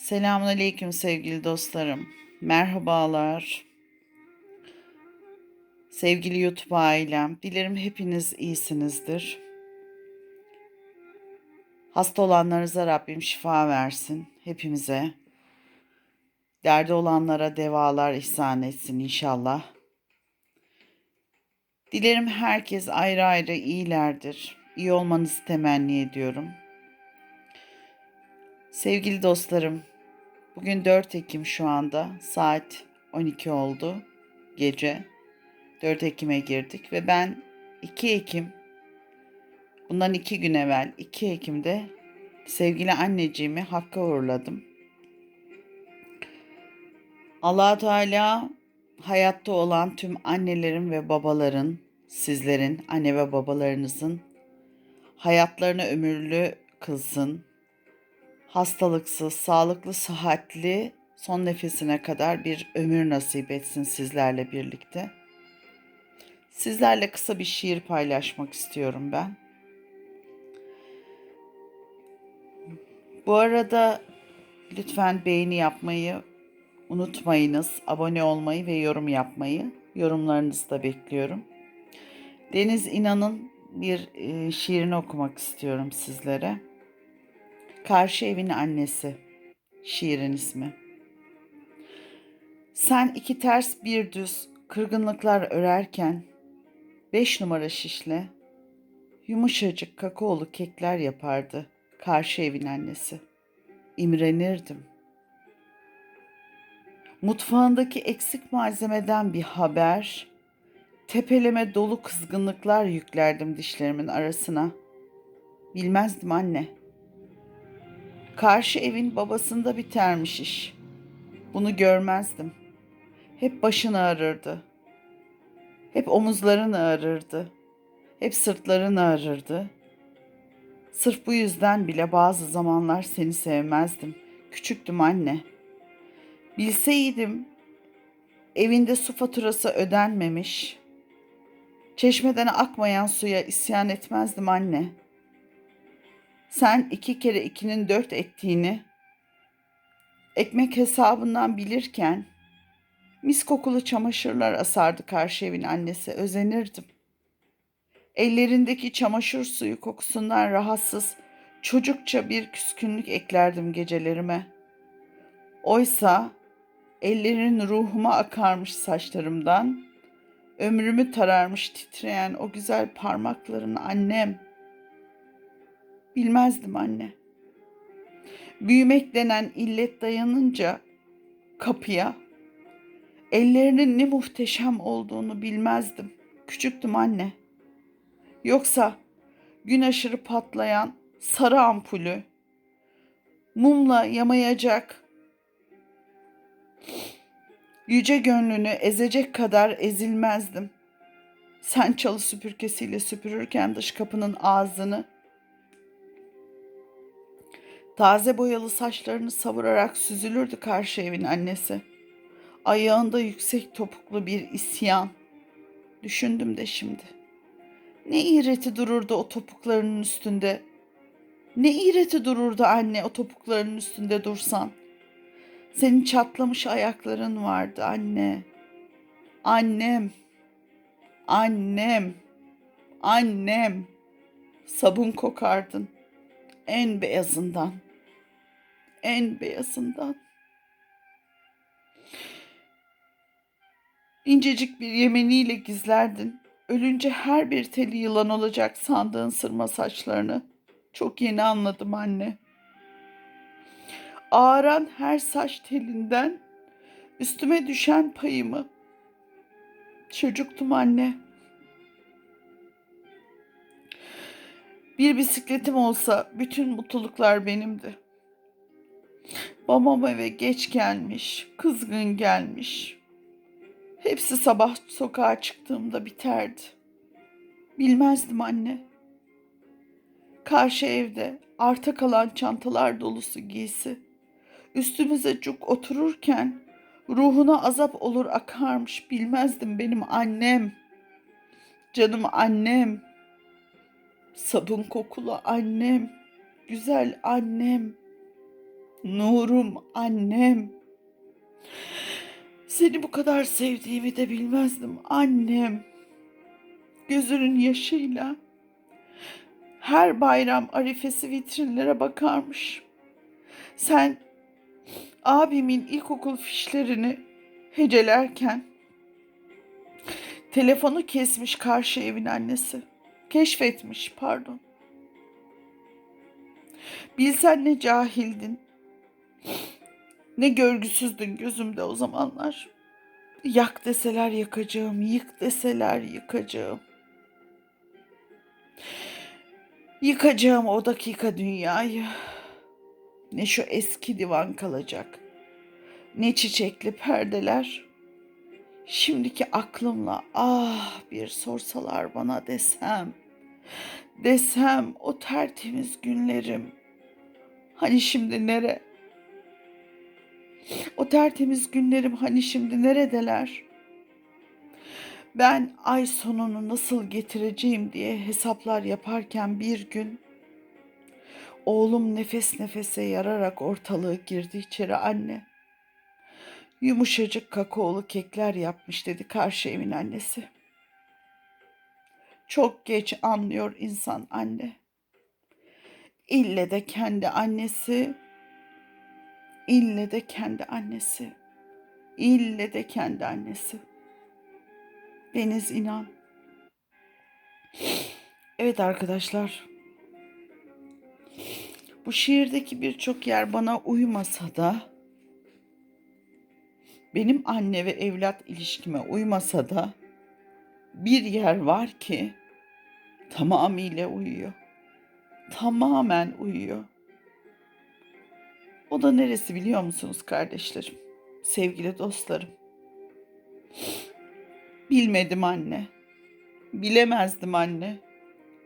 Selamünaleyküm sevgili dostlarım. Merhabalar. Sevgili YouTube ailem, dilerim hepiniz iyisinizdir. Hasta olanlarınıza Rabbim şifa versin hepimize. Derdi olanlara devalar ihsan etsin inşallah. Dilerim herkes ayrı ayrı iyilerdir. İyi olmanızı temenni ediyorum. Sevgili dostlarım, bugün 4 Ekim şu anda saat 12 oldu gece. 4 Ekim'e girdik ve ben 2 Ekim, bundan 2 gün evvel 2 Ekim'de sevgili anneciğimi Hakk'a uğurladım. allah Teala hayatta olan tüm annelerin ve babaların, sizlerin, anne ve babalarınızın hayatlarını ömürlü kılsın, hastalıksız, sağlıklı, sıhhatli son nefesine kadar bir ömür nasip etsin sizlerle birlikte. Sizlerle kısa bir şiir paylaşmak istiyorum ben. Bu arada lütfen beğeni yapmayı unutmayınız. Abone olmayı ve yorum yapmayı. Yorumlarınızı da bekliyorum. Deniz İnan'ın bir e, şiirini okumak istiyorum sizlere. Karşı evin annesi. Şiirin ismi. Sen iki ters bir düz kırgınlıklar örerken beş numara şişle yumuşacık kakaolu kekler yapardı karşı evin annesi. İmrenirdim. Mutfağındaki eksik malzemeden bir haber, tepeleme dolu kızgınlıklar yüklerdim dişlerimin arasına. Bilmezdim anne.'' Karşı evin babasında bitermiş iş. Bunu görmezdim. Hep başın ağrırdı. Hep omuzların ağrırdı. Hep sırtların ağrırdı. Sırf bu yüzden bile bazı zamanlar seni sevmezdim. Küçüktüm anne. Bilseydim evinde su faturası ödenmemiş. Çeşmeden akmayan suya isyan etmezdim anne.'' Sen iki kere ikinin dört ettiğini ekmek hesabından bilirken mis kokulu çamaşırlar asardı karşı evin annesi. Özenirdim. Ellerindeki çamaşır suyu kokusundan rahatsız çocukça bir küskünlük eklerdim gecelerime. Oysa ellerin ruhuma akarmış saçlarımdan, ömrümü tararmış titreyen o güzel parmakların annem.'' Bilmezdim anne. Büyümek denen illet dayanınca kapıya ellerinin ne muhteşem olduğunu bilmezdim. Küçüktüm anne. Yoksa gün aşırı patlayan sarı ampulü mumla yamayacak yüce gönlünü ezecek kadar ezilmezdim. Sen çalı süpürgesiyle süpürürken dış kapının ağzını Taze boyalı saçlarını savurarak süzülürdü karşı evin annesi. Ayağında yüksek topuklu bir isyan. Düşündüm de şimdi. Ne iğreti dururdu o topuklarının üstünde. Ne iğreti dururdu anne o topuklarının üstünde dursan. Senin çatlamış ayakların vardı anne. Annem. Annem. Annem. Sabun kokardın. En beyazından.'' En beyazından. İncecik bir yemeniyle gizlerdin. Ölünce her bir teli yılan olacak sandığın sırma saçlarını. Çok yeni anladım anne. Ağaran her saç telinden üstüme düşen payımı. Çocuktum anne. Bir bisikletim olsa bütün mutluluklar benimdi. Babam eve geç gelmiş, kızgın gelmiş. Hepsi sabah sokağa çıktığımda biterdi. Bilmezdim anne. Karşı evde arta kalan çantalar dolusu giysi. Üstümüze cuk otururken ruhuna azap olur akarmış bilmezdim benim annem. Canım annem. Sabun kokulu annem. Güzel annem. Nurum annem. Seni bu kadar sevdiğimi de bilmezdim annem. Gözünün yaşıyla her bayram arifesi vitrinlere bakarmış. Sen abimin ilkokul fişlerini hecelerken telefonu kesmiş karşı evin annesi. Keşfetmiş pardon. Bilsen ne cahildin. Ne görgüsüzdün gözümde o zamanlar. Yak deseler yakacağım, yık deseler yıkacağım. Yıkacağım o dakika dünyayı. Ne şu eski divan kalacak. Ne çiçekli perdeler. Şimdiki aklımla ah bir sorsalar bana desem. Desem o tertemiz günlerim. Hani şimdi nere? O tertemiz günlerim hani şimdi neredeler? Ben ay sonunu nasıl getireceğim diye hesaplar yaparken bir gün oğlum nefes nefese yararak ortalığı girdi içeri anne. Yumuşacık kakaolu kekler yapmış dedi karşı evin annesi. Çok geç anlıyor insan anne. İlle de kendi annesi, ille de kendi annesi, ille de kendi annesi. Deniz inan. Evet arkadaşlar. Bu şiirdeki birçok yer bana uymasa da benim anne ve evlat ilişkime uymasa da bir yer var ki tamamıyla uyuyor. Tamamen uyuyor. O da neresi biliyor musunuz kardeşlerim? Sevgili dostlarım. Bilmedim anne. Bilemezdim anne.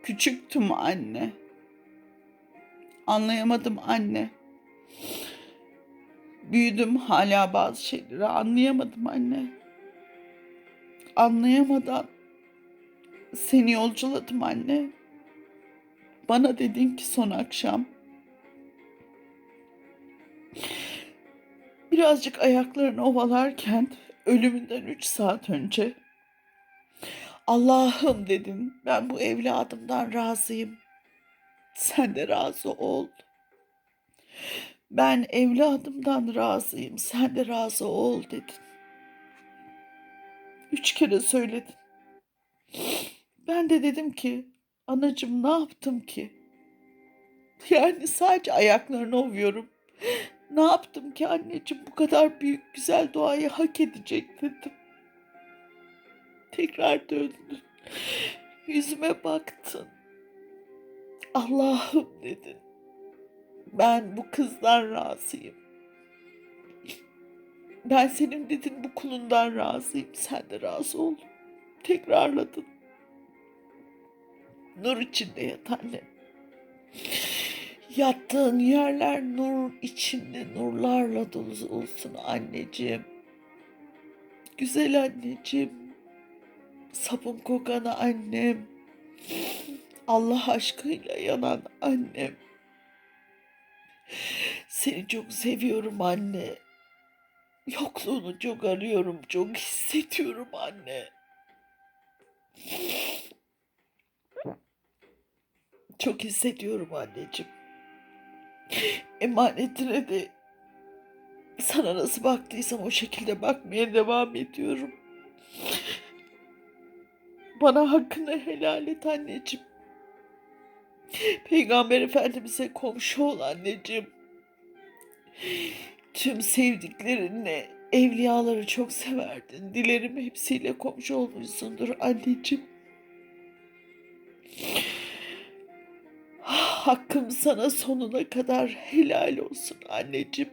Küçüktüm anne. Anlayamadım anne. Büyüdüm hala bazı şeyleri anlayamadım anne. Anlayamadan seni yolculadım anne. Bana dedin ki son akşam birazcık ayaklarını ovalarken ölümünden üç saat önce Allah'ım dedin ben bu evladımdan razıyım. Sen de razı ol. Ben evladımdan razıyım. Sen de razı ol dedin. Üç kere söyledin. Ben de dedim ki anacığım ne yaptım ki? Yani sadece ayaklarını ovuyorum. Ne yaptım ki anneciğim bu kadar büyük güzel doğayı hak edecek dedim. Tekrar döndün. Yüzüme baktın. Allah'ım dedin. Ben bu kızdan razıyım. Ben senin dedin bu kulundan razıyım. Sen de razı ol. Tekrarladın. Nur içinde yat anne. Yattığın yerler nur içinde nurlarla dolu olsun anneciğim. Güzel anneciğim. Sapın kokanı annem. Allah aşkıyla yanan annem. Seni çok seviyorum anne. Yokluğunu çok arıyorum, çok hissediyorum anne. Çok hissediyorum anneciğim. Emanetine de sana nasıl baktıysam o şekilde bakmaya devam ediyorum. Bana hakkını helal et anneciğim. Peygamber Efendimiz'e komşu ol anneciğim. Tüm sevdiklerinle evliyaları çok severdin. Dilerim hepsiyle komşu olmuşsundur anneciğim. Hakkım sana sonuna kadar helal olsun anneciğim.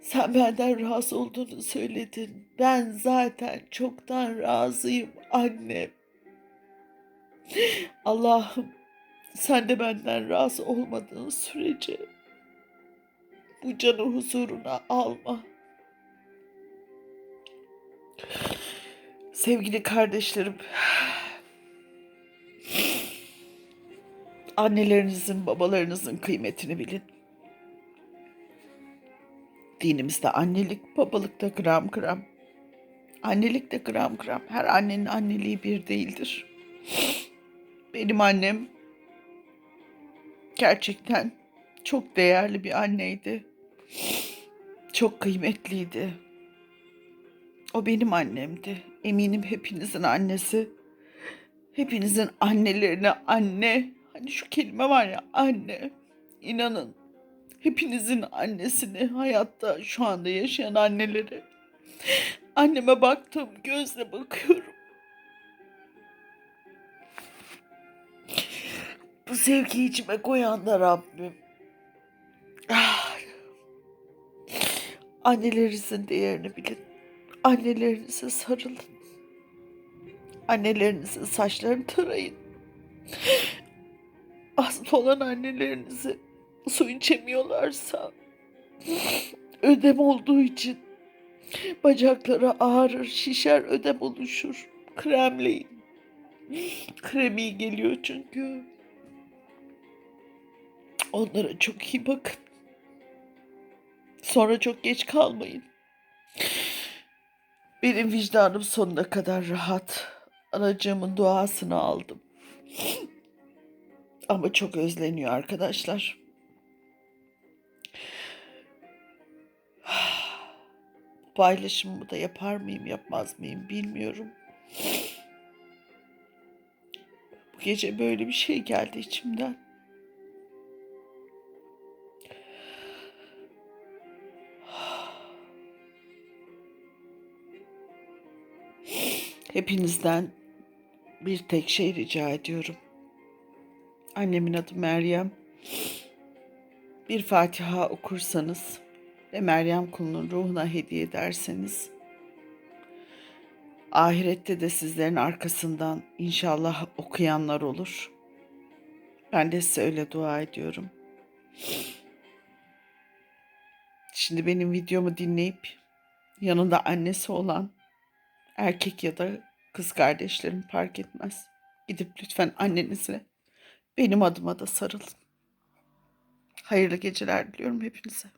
Sen benden razı olduğunu söyledin. Ben zaten çoktan razıyım annem. Allah'ım sen de benden razı olmadığın sürece bu canı huzuruna alma. Sevgili kardeşlerim, Annelerinizin, babalarınızın kıymetini bilin. Dinimizde annelik, babalık da gram gram. Annelik de gram gram. Her annenin anneliği bir değildir. Benim annem gerçekten çok değerli bir anneydi. Çok kıymetliydi. O benim annemdi. Eminim hepinizin annesi. Hepinizin annelerine anne. Hani şu kelime var ya anne. İnanın hepinizin annesini hayatta şu anda yaşayan anneleri. Anneme baktım gözle bakıyorum. Bu sevgiyi içime koyan da Rabbim. Ah. Annelerinizin değerini bilin. Annelerinize sarılın. Annelerinizin saçlarını tarayın. Hasta olan annelerinizi su içemiyorlarsa ödem olduğu için bacakları ağrır, şişer, ödem oluşur. Kremleyin. Krem iyi geliyor çünkü. Onlara çok iyi bakın. Sonra çok geç kalmayın. Benim vicdanım sonuna kadar rahat. Anacığımın duasını aldım. Ama çok özleniyor arkadaşlar. Paylaşımımı da yapar mıyım yapmaz mıyım bilmiyorum. Bu gece böyle bir şey geldi içimden. Hepinizden bir tek şey rica ediyorum. Annemin adı Meryem. Bir Fatiha okursanız ve Meryem kulunun ruhuna hediye ederseniz ahirette de sizlerin arkasından inşallah okuyanlar olur. Ben de size öyle dua ediyorum. Şimdi benim videomu dinleyip yanında annesi olan erkek ya da kız kardeşlerim fark etmez. Gidip lütfen annenize benim adıma da sarılın. Hayırlı geceler diliyorum hepinize.